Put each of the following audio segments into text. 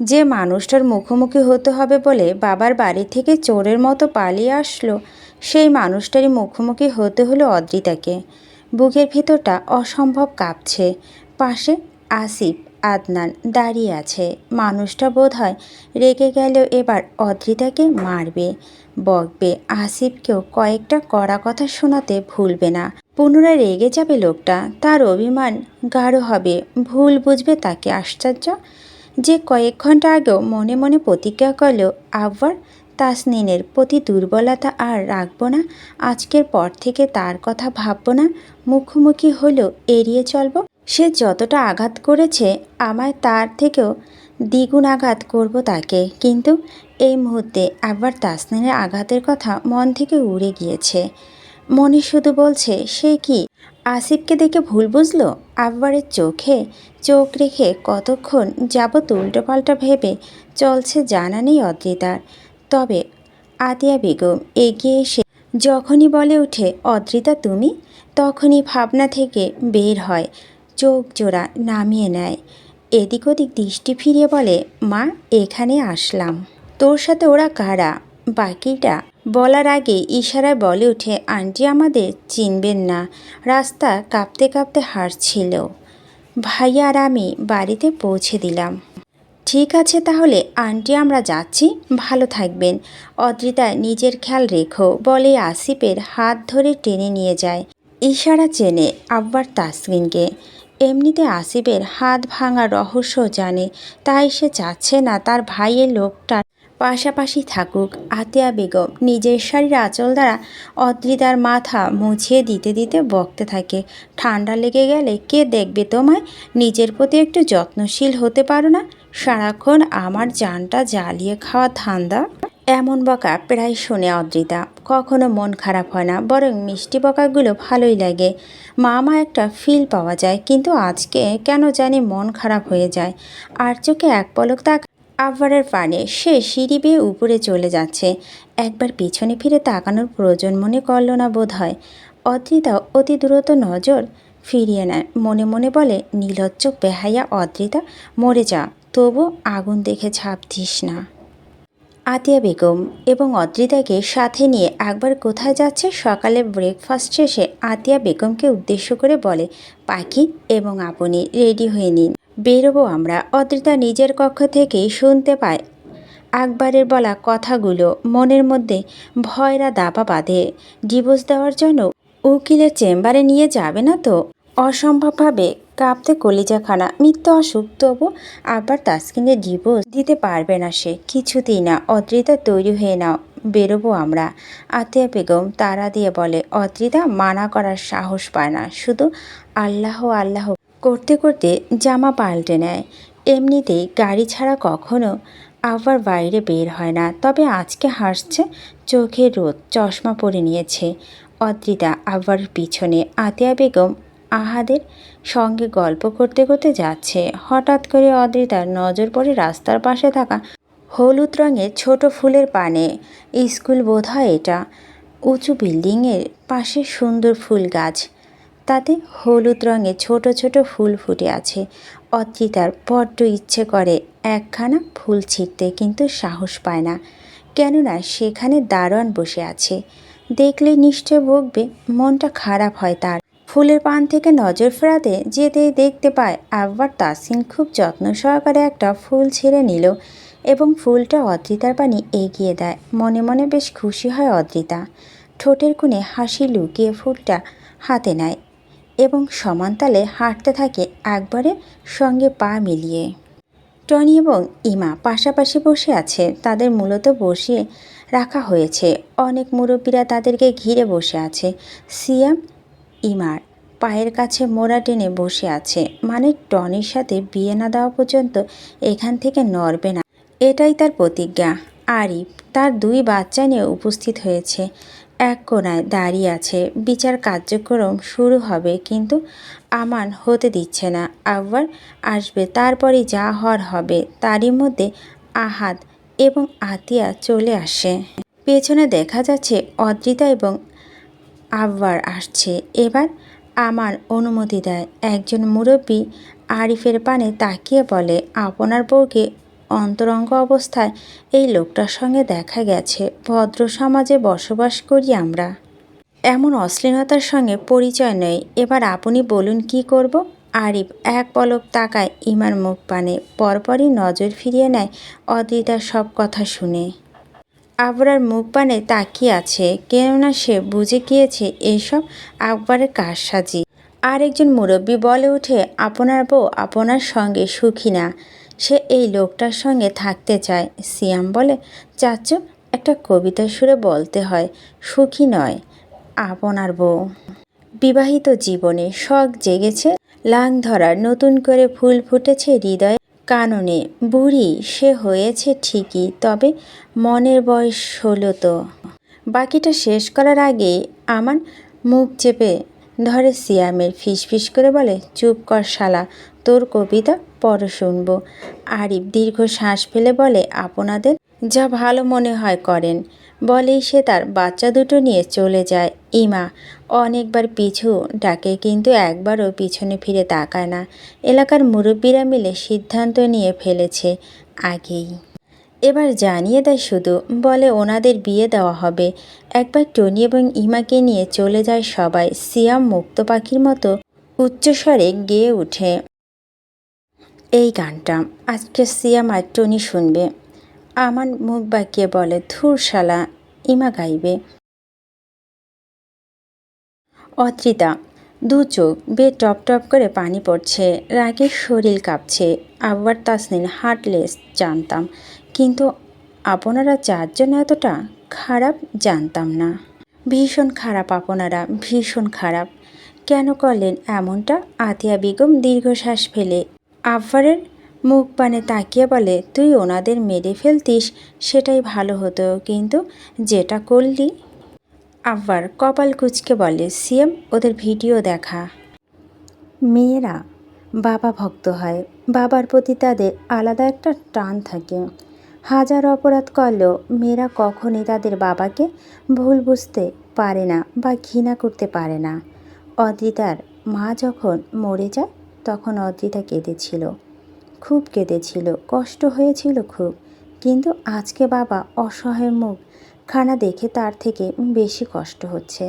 যে মানুষটার মুখোমুখি হতে হবে বলে বাবার বাড়ি থেকে চোরের মতো পালিয়ে আসলো, সেই মানুষটারই মুখোমুখি হতে হলো অদ্রিতাকে। বুকের ভিতরটা অসম্ভব কাঁপছে। পাশে আসিফ, আদনান দাঁড়িয়ে আছে। মানুষটা বোধ হয় রেগে গেলেও এবার অদ্রিতাকে মারবে। বকবে। আসিফকেও কয়েকটা কড়া কথা শোনাতে ভুলবে না। পুনরায় রেগে যাবে লোকটা। তার অভিমান গাঢ় হবে। ভুল বুঝবে তাকে, আশ্চর্য। যে কয়েক ঘণ্টা আগেও মনে মনে প্রতিজ্ঞা করল আবার তাসনিনের প্রতি দুর্বলতা আর রাখব না, আজকের পর থেকে তার কথা ভাববো না, মুখোমুখি হলেও এড়িয়ে চলবো। সে যতটা আঘাত করেছে, আমায় তার থেকেও দ্বিগুণ আঘাত করব তাকে। কিন্তু এই মুহূর্তে আবার তাসনিনের আঘাতের কথা মন থেকে উড়ে গিয়েছে। মনে শুধু বলছে, সে কি আসিফকে দেখে ভুল বুঝলো? আব্বারের চোখে চোখ রেখে কতক্ষণ যাবৎ উল্টোপাল্টা ভেবে চলছে জানা নেই অদ্রিতার। তবে আতিয়া বেগম এগিয়ে এসে যখনই বলে ওঠে, অদ্রিতা, তুমি? তখনই ভাবনা থেকে বের হয়, চোখ জোড়া নামিয়ে নেয়। এদিক ওদিক দৃষ্টি ফিরিয়ে বলে, মা, এখানে আসলাম। তোর সাথে ওরা কারা? বাকিটা বলার আগে ইশারায় বলে উঠে, আন্টি আমাদের চিনবেন না। রাস্তা কাঁপতে কাঁপতে হাঁটছিল ভাইয়া আর আমি বাড়িতে পৌঁছে দিলাম। ঠিক আছে তাহলে, আন্টি আমরা যাচ্ছি। ভালো থাকবেন। অদ্রিতা নিজের খেয়াল রেখো, বলে আসিফের হাত ধরে টেনে নিয়ে যায়। ইশারা চেনে আব্বার তাসমিনকে এমনিতে আসিফের হাত ভাঙা রহস্য জানে, তাই সে চাচ্ছে না তার ভাইয়ের লোকটার পাশাপাশি থাকুক আতিয়া বেগম। নিজের শাড়ির আঁচল দ্বারা অদ্রিতার মাথা মুছিয়ে দিতে দিতে বকতে থাকে। ঠান্ডা লেগে গেলে কে দেখবে তোমায়? নিজের প্রতি একটু যত্নশীল হতে পারো না? সারাক্ষণ আমার জানটা জ্বালিয়ে খাওয়া ধান্দা? এমন বকা প্রায় শুনে অদ্রিতা। কখনো মন খারাপ হয় না, বরং মিষ্টি বকাগুলো ভালোই লাগে। মামা একটা ফিল পাওয়া যায়, কিন্তু আজকে কেন জানি মন খারাপ হয়ে যায়। আর চোখে এক পলক তাক আব্বারের পানে সে সিঁড়ি বেয়ে উপরে চলে যাচ্ছে। একবার পিছনে ফিরে তাকানোর প্রয়োজন মনে করল না বোধ হয় অদ্রিতা অতি দ্রুত নজর ফিরিয়ে নেয়। মনে মনে বলে নীলজ্জ বেহাইয়া অদ্রিতা, মরে যা। তবু আগুন দেখে ঝাঁপ দিস না। আতিয়া বেগম এবং অদ্রিতাকে সাথে নিয়ে একবার কোথায় যাচ্ছে সকালে ব্রেকফাস্ট শেষে আতিয়া বেগমকে উদ্দেশ্য করে বলে, পাখি এবং আপনি রেডি হয়ে নিন। বেরোবো আমরা। অদ্রিতা নিজের কক্ষ থেকেই শুনতে পায় আকবরের বলা কথাগুলো। মনের মধ্যে ভয়রা দাপা বাঁধে। ডিভোর্স দেওয়ার জন্য উকিলের চেম্বারে নিয়ে যাবে না তো? অসম্ভবভাবে কাঁপতে কলিজাখানা। মিথ্যা অসুখ, তবু আবার তাসকিনের ডিভোর্স দিতে পারবে না সে। কিছুতেই না। অদ্রিতা তৈরি হয়ে নাও। বেরোবো আমরা। আতিয়া বেগম তারা দিয়ে বলে, অদ্রিতা মানা করার সাহস পায় না। শুধু আল্লাহ আল্লাহ করতে করতে জামা পাল্টে নেয়। এমনিতেই গাড়ি ছাড়া কখনো আবার বাইরে বের হয় না। তবে আজকে হাসছে, চোখে রোদ, চশমা পরে নিয়েছে। অদ্রিতা আবার পিছনে আতিয়া বেগম আহাদের সঙ্গে গল্প করতে করতে যাচ্ছে। হঠাৎ করে অদ্রিতার নজর পড়ে রাস্তার পাশে থাকা হলুদ রঙের ছোট ফুলের পানে। স্কুল বোধ হয় এটা। উঁচু বিল্ডিংয়ের পাশে সুন্দর ফুল গাছ। তাতে হলুদ রঙে ছোট ছোট ফুল ফুটে আছে। অদ্রিতার বড্ড ইচ্ছে করে একখানা ফুল ছিঁড়তে, কিন্তু সাহস পায় না। কেননা সেখানে দারোয়ান বসে আছে। দেখলে নিশ্চয় বকবে, মনটা খারাপ হয় তার। ফুলের পান থেকে নজর ফেরাতে যেতেই দেখতে পায় আব্বার তাসিন খুব যত্ন সহকারে একটা ফুল ছেড়ে নিল এবং ফুলটা অদ্রিতার পানি এগিয়ে দেয়। মনে মনে বেশ খুশি হয় অদ্রিতা ঠোঁটের কোণে হাসি লুকিয়ে ফুলটা হাতে নেয়। এবং সমানতালে হাঁটতে থাকে একবারে সঙ্গে পা মিলিয়ে। টনি এবং ইমা পাশাপাশি বসে আছে, তাদের মূলত বসিয়ে রাখা হয়েছে। অনেক মুরব্বীরা তাদেরকে ঘিরে বসে আছে। সিয়াম ইমার পায়ের কাছে মোড়া টেনে বসে আছে মানে টনির সাথে বিয়ে না দেওয়া পর্যন্ত এখান থেকে নড়বে না। এটাই তার প্রতিজ্ঞা। আরিফ তার দুই বাচ্চা নিয়ে উপস্থিত হয়েছে। এক কোনায় দাঁড়িয়ে আছে। বিচার কার্যক্রম শুরু হবে, কিন্তু আমান হতে দিচ্ছে না। আবার আসবে তারপরে যা হওয়ার হবে, তারই মধ্যে আহাদ এবং আতিয়া চলে আসে। পেছনে দেখা যাচ্ছে অদ্রিতা এবং আব্বার আসছে। এবার আমার অনুমতি দেয়। একজন মুরব্বী আরিফের পানে তাকিয়ে বলে, আপনার বউকে অন্তরঙ্গ অবস্থায় এই লোকটার সঙ্গে দেখা গেছে। ভদ্র সমাজে বসবাস করি আমরা। এমন অশ্লীলতার সঙ্গে পরিচয় নেই। এবার আপনি বলুন কি করব? আরিফ এক পলক তাকায় ইমার মুখ পানে। পরপরই নজর ফিরিয়ে নেয় অদ্রিতার সব কথা শুনে। আবরার মুখ পানে তাকিয়ে আছে। কেননা সে বুঝে গিয়েছে এইসব আকবরের কারসাজি। আরেকজন মুরব্বী বলে ওঠে, আপনার বউ আপনার সঙ্গে সুখী না। সে এই লোকটার সঙ্গে থাকতে চায়। সিয়াম বলে, চাচু, একটা কবিতা সুরে বলতে হয়, সুখী নয়, আপনার বউ। বিবাহিত জীবনে শখ জেগেছে, লাং ধরার নতুন করে ফুল ফুটেছে হৃদয়ে কাননে। বুড়ি, সে হয়েছে ঠিকই, তবে মনের বয়স হলো তো। বাকিটা শেষ করার আগে আমার মুখ চেপে ধরে সিয়ামের ফিসফিস করে বলে, চুপ কর শালা তোর কবিতা পরে শুনব। আরিফ দীর্ঘ শ্বাস ফেলে বলে, আপনাদের যা ভালো মনে হয় করেন। বলেই সে তার বাচ্চা দুটো নিয়ে চলে যায়। ইমা অনেকবার পিছু ডাকে, কিন্তু একবারও পিছনে ফিরে তাকায় না। এলাকার মুরব্বীরা মিলে সিদ্ধান্ত নিয়ে ফেলেছে আগেই। এবার জানিয়ে দেয় শুধু, বলে ওনাদের বিয়ে দেওয়া হবে। একবার টনি এবং ইমাকে নিয়ে চলে যায় সবাই। সিয়াম মুক্ত পাখির মতো উচ্চস্বরে গেয়ে ওঠে এই গানটা। আজকে সিয়াম আর টনি শুনবে। আমার মুখ বাঁকিয়ে বলে, ধুর শালা, ইমা গাইবে। অত্রিতা, দু চোখ বে টপ টপ করে পানি পড়ছে, রাগে শরীর কাঁপছে। আবার তাসনিন হার্টলেস, জানতাম। কিন্তু আপনারা চারজন এতটা খারাপ জানতাম না। ভীষণ খারাপ আপনারা, ভীষণ খারাপ। কেন করলেন এমনটা? আতিয়া বেগম দীর্ঘশ্বাস ফেলে আব্বারের মুখ পানে তাকিয়ে বলে, তুই ওনাদের মেরে ফেলতিস, সেটাই ভালো হতো, কিন্তু যেটা করলি? আব্বার কপাল কুচকে বলে, সিএম, ওদের ভিডিও দেখা। মেয়েরা বাবা ভক্ত হয়। বাবার প্রতি তাদের আলাদা একটা টান থাকে। হাজার অপরাধ করলেও মেয়েরা কখনই তাদের বাবাকে ভুল বুঝতে পারে না বা ঘৃণা করতে পারে না। অদ্রিতার মা যখন মরে যায় তখন অদ্রিতা কেঁদেছিল। খুব কেঁদেছিল, কষ্ট হয়েছিল খুব। কিন্তু আজকে বাবা অসহায় মুখ, খানা দেখে তার থেকে বেশি কষ্ট হচ্ছে।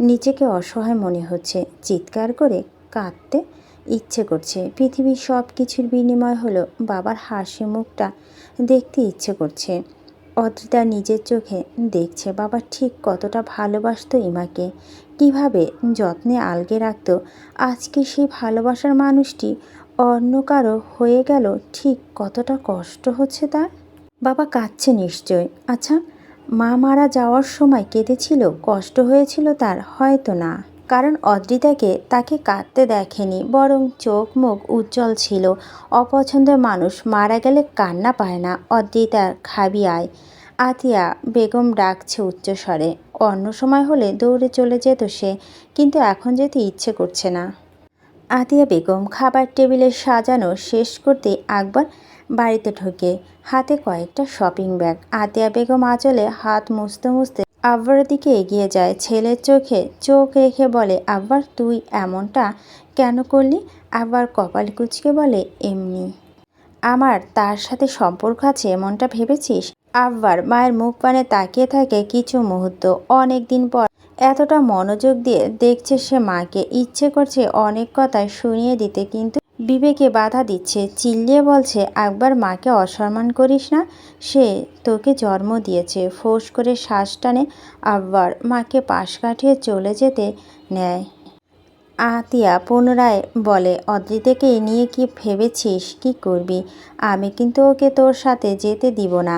নিজেকে অসহায় মনে হচ্ছে, চিৎকার করে কাঁদতে ইচ্ছে করছে। পৃথিবীর সব কিছুর বিনিময় হলো বাবার হাসি মুখটা দেখতে ইচ্ছে করছে। অদ্রিতা নিজের চোখে দেখছে, বাবা, ঠিক কতটা ভালোবাসতো ইমাকে। কীভাবে যত্নে আলগে রাখত। আজকে সেই ভালোবাসার মানুষটি অন্য কারও হয়ে গেল, ঠিক কতটা কষ্ট হচ্ছে তার? বাবা, কাঁদছে নিশ্চয়। আচ্ছা মা মারা যাওয়ার সময় কেঁদেছিল, কষ্ট হয়েছিল তার, হয়তো না। কারণ অদ্রিতাকে তাকে কাঁদতে দেখেনি, বরং চোখ মুখ উজ্জ্বল ছিল। অপছন্দের মানুষ মারা গেলে কান্না পায় না অদ্রিতার খাবি আয় আতিয়া বেগম ডাকছে উচ্চস্বরে। অন্য সময় হলে দৌড়ে চলে যেত সে, কিন্তু এখন যেতে ইচ্ছে করছে না। আতিয়া বেগম খাবার টেবিলে সাজানো শেষ করতে আকবর বাড়িতে ঢোকে। হাতে কয়েকটা শপিং ব্যাগ। আতিয়া বেগম আঁচলে হাত মুছতে মুছতে আব্বার দিকে এগিয়ে যায়। ছেলের চোখে চোখ রেখে বলে আব্বার তুই এমনটা কেন করলি? আব্বার কপাল কুচকে বলে, এমনি। আমার তার সাথে সম্পর্ক আছে, এমনটা ভেবেছিস? আব্বার মায়ের মুখ পানে তাকিয়ে থাকে কিছু মুহূর্ত। অনেক দিন পর এতটা মনোযোগ দিয়ে দেখছে সে মাকে। ইচ্ছে করছে অনেক কথাই শুনিয়ে দিতে, কিন্তু বিবেকে বাধা দিচ্ছে, চিল্লিয়ে বলছে একবার মাকে অসম্মান করিস না, সে তোকে জন্ম দিয়েছে। ফোঁস করে শ্বাস টানে আব্বার মাকে পাশ কাটিয়ে চলে যেতে নেয়। আতিয়া পুনরায় বলে, অদ্রিতাকে নিয়ে কি ভেবেছিস? কি করবি? আমি কিন্তু ওকে তোর সাথে যেতে দিব না।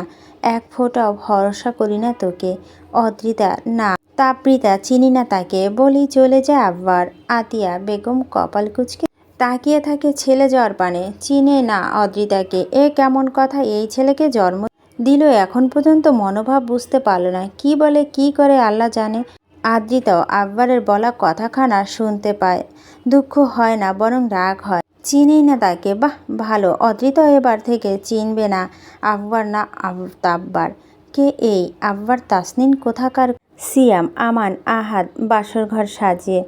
এক ফোঁটাও ভরসা করি না তোকে। অদ্রিতা, না তাপৃতা চিনি না তাকে। বলি চলে যায় আব্বার আতিয়া বেগম কপাল কুচকে তাকিয়ে থাকে ছেলে জ্বর পানে। চিনে না অদ্রিতাকে। এ কেমন কথা, এই ছেলেকে জন্ম দিল এখন পর্যন্ত মনোভাব বুঝতে পারল না। কি বলে, কি করে, আল্লাহ জানে। আদ্রিতাও আব্বারের বলা কথাখানা শুনতে পায়। দুঃখ হয় না, বরং রাগ হয়। চিনেই না তাকে। বাহ, ভালো। অদ্রিতা এবার থেকে চিনবে না আব্বার না তাব্বার কে এই? আব্বার তাসনিন কোথাকার? সিয়াম, আমান, আহাদ বাসর ঘর সাজিয়ে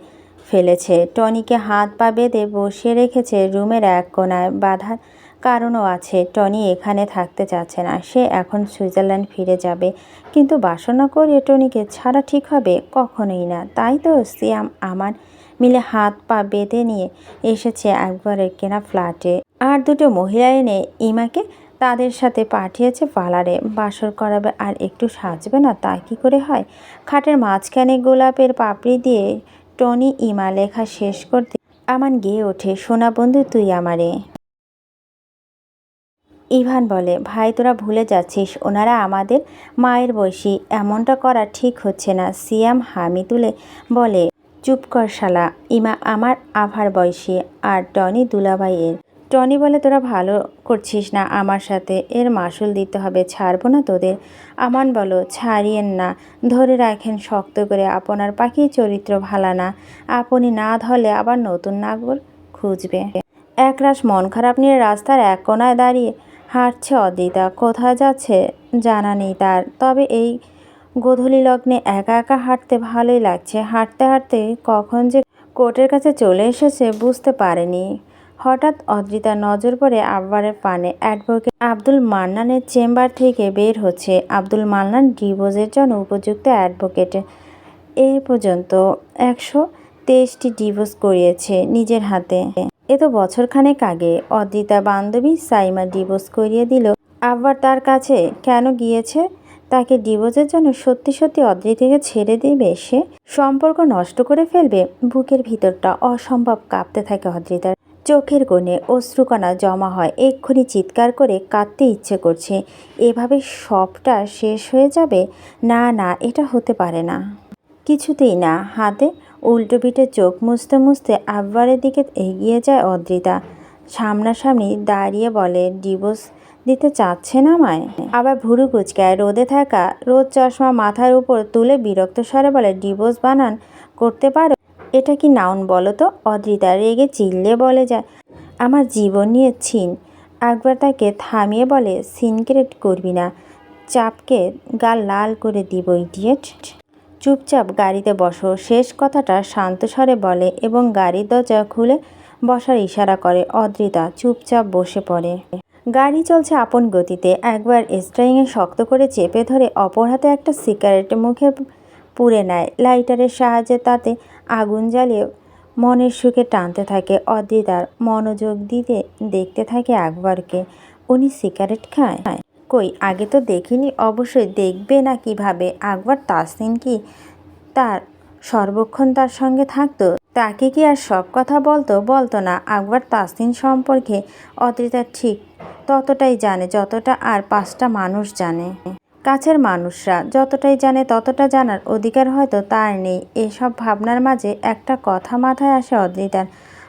ফেলেছে। টনিকে হাত পা বেঁধে বসিয়ে রেখেছে রুমের এক কোনায়। বাঁধা কারণও আছে, টনি এখানে থাকতে চাচ্ছে না। সে এখন সুইজারল্যান্ড ফিরে যাবে। কিন্তু বাসনা করে টনিকে, ছাড়া ঠিক হবে কখনোই না। তাই তো সিয়াম আমান মিলে হাত পা বেঁধে নিয়ে এসেছে একবারের কেনা ফ্ল্যাটে। আর দুটো মহিলা এনে ইমাকে তাদের সাথে পাঠিয়েছে পার্লারে। বাসর করাবে আর একটু সাজবে না, তা কি করে হয়? খাটের মাঝখানে গোলাপের পাপড়ি দিয়ে টনি ইমা লেখা শেষ করতে আমান গিয়ে ওঠে, সোনা বন্ধু, তুই আমারে। ইভান বলে, ভাই, তোরা ভুলে যাচ্ছিস, ওনারা আমাদের মায়ের বয়সী, এমনটা করা ঠিক হচ্ছে না। সিয়াম হামি তুলে বলে, চুপ কর শালা, ইমা আমার আভার বয়সী, আর টনি দুলাভাইয়ের টনি বলে, তোরা ভালো করছিস না আমার সাথে। এর মাসুল দিতে হবে, ছাড়বো না তোদের। আমান বলো, ছাড়িয়েন না। ধরে রাখেন শক্ত করে, আপনার পাখি চরিত্র ভালা না। আপনি না ধরলে আবার নতুন নাগর খুঁজবে। একরাশ মন খারাপ নিয়ে রাস্তার এক কোনায় দাঁড়িয়ে হাঁটছে অদ্রিতা কোথায় যাচ্ছে জানা নেই তার। তবে এই গোধূলি লগ্নে একা একা হাঁটতে ভালোই লাগছে। হাঁটতে হাঁটতে কখন যে কোর্টের কাছে চলে এসেছে বুঝতে পারেনি। হঠাৎ অদ্রিতার নজর পড়ে আব্বারের পানে অ্যাডভোকেট আব্দুল মান্নানের চেম্বার থেকে বের হচ্ছে। আব্দুল মান্নান ডিভোর্সের জন্য উপযুক্ত অ্যাডভোকেট। এ পর্যন্ত একশো তেইশটি ডিভোর্স করিয়েছে নিজের হাতে। এ তো বছরখানেক আগে অদ্রিতা বান্ধবী সাইমা ডিভোর্স করিয়ে দিল। আব্বার তার কাছে কেন গিয়েছে? তাকে ডিভোর্সের জন্য সত্যি সত্যি অদ্রিতাকে ছেড়ে দিবে সে? সম্পর্ক নষ্ট করে ফেলবে, বুকের ভিতরটা অসম্ভব কাঁপতে থাকে অদ্রিতার চোখের কোণে অশ্রুকণা জমা হয়। এক্ষুনি চিৎকার করে কাঁদতে ইচ্ছে করছে। এভাবে সবটা শেষ হয়ে যাবে? না না, এটা হতে পারে না। কিছুতেই না, হাতে উল্টো পিঠে চোখ মুছতে মুছতে আব্বারের দিকে এগিয়ে যায় অদ্রিতা। সামনাসামনি দাঁড়িয়ে বলে, ডিভোর্স দিতে চাচ্ছে না আমায়? আবার ভুরু কুচকায়, রোদে থাকা, রোদ চশমা মাথার উপর তুলে বিরক্ত স্বরে বলে, ডিভোর্স বানান, করতে পারো? এটা কি নাউন বলো তো? অদ্রিতা রেগে চিল্লে বলে যায়, আমার জীবন নিয়ে ছিন। একবার তাকে থামিয়ে বলে সিনক্রেট করবি না। চাপকে গাল লাল করে দিব, ইডিয়েট। চুপচাপ গাড়িতে বসো। শেষ কথাটা শান্ত স্বরে বলে এবং গাড়ির দরজা খুলে বসার ইশারা করে। অদ্রিতা চুপচাপ বসে পড়ে। গাড়ি চলছে আপন গতিতে। একবার স্ট্রাইংয়ে শক্ত করে চেপে ধরে অপর হাতে একটা সিগারেট মুখে পুড়ে নেয়। লাইটারের সাহায্যে তাতে আগুন জ্বালিয়ে মনের সুখে টানতে থাকে। অদ্রিতার মনোযোগ দিতে, দেখতে থাকে আকবরকে। উনি সিগারেট খায়। কই, আগে তো দেখিনি, অবশ্যই দেখবে না কীভাবে? আকবর তাসনিন কি তার সর্বক্ষণ তার সঙ্গে থাকতো? তাকে কি আর সব কথা বলতো? বলতো না। আকবর তাসনিন সম্পর্কে অদ্রিতা ঠিক ততটাই জানে, যতটা আর পাঁচটা মানুষ জানে। কাছের মানুষরা। যতটাই জানে ততটা জানার অধিকার হয়তো তার নেই। এসব ভাবনার মাঝে একটা কথা মাথায় আসে অদ্রিতার।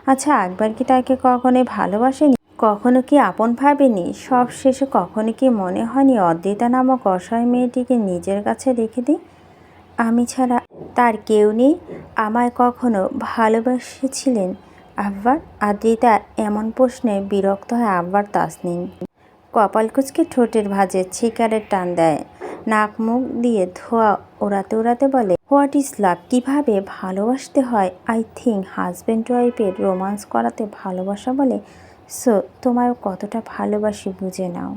আচ্ছা একবার কি তাকে কখনোই ভালোবাসেনি? কখনো কি আপন ভাবেনি? সব শেষে কখনো কি মনে হয়নি অদ্রিতা নামক অসহায় মেয়েটিকে নিজের কাছে রেখে দিই? আমি ছাড়া তার কেউ নেই। আমায় কখনো ভালোবাসেছিলেন আব্বার আদ্রিতা এমন প্রশ্নে বিরক্ত হয় আব্বার তাসনিন কপাল কুচকে ঠোঁটের ভাঁজে ছিকারের টান দেয়। নাক মুখ দিয়ে ধোয়া ওড়াতে ওড়াতে বলে হোয়াট ইজ লাভ কীভাবে ভালোবাসতে হয়? আই থিঙ্ক হাজব্যান্ড ওয়াইফের রোমান্স করাতে ভালোবাসা বলে সো তোমার কতটা ভালোবাসি বুঝে নাও।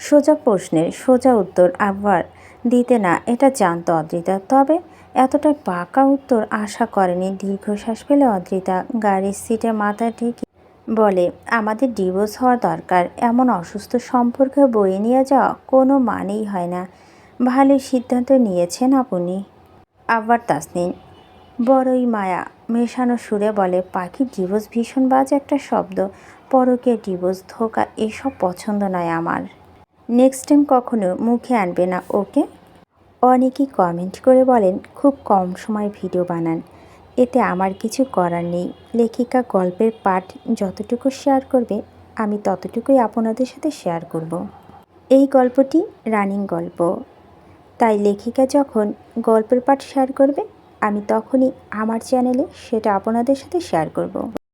সোজা প্রশ্নের সোজা উত্তর আবার দিতে না, এটা জানতো অদ্রিতা। তবে এতটা পাকা উত্তর আশা করেনি। দীর্ঘশ্বাস পেলে অদ্রিতা গাড়ির সিটে মাথা ঢেকে বলে, আমাদের ডিভোর্স হওয়া দরকার। এমন অসুস্থ সম্পর্কে বয়ে নিয়ে যাওয়া কোনো মানেই হয় না। ভালো সিদ্ধান্ত নিয়েছেন আপনি। আবার তাসনিন বড়ই মায়া। মেশানো সুরে বলে পাখি ডিভোর্স ভীষণ বাজে একটা শব্দ। পরকে ডিভোর্স ধোকা, এসব পছন্দ নয় আমার। নেক্সট টাইম কখনো মুখে আনবে না, ওকে? অনেকেই কমেন্ট করে বলেন, খুব কম সময় ভিডিও বানান। এতে আমার কিছু করার নেই লেখিকা গল্পের পাঠ যতটুকু শেয়ার করবে, আমি ততটুকুই আপনাদের সাথে শেয়ার করব। এই গল্পটি রানিং গল্প তাই লেখিকা যখন গল্পের পাঠ শেয়ার করবে, আমি তখনই আমার চ্যানেলে সেটা আপনাদের সাথে শেয়ার করব।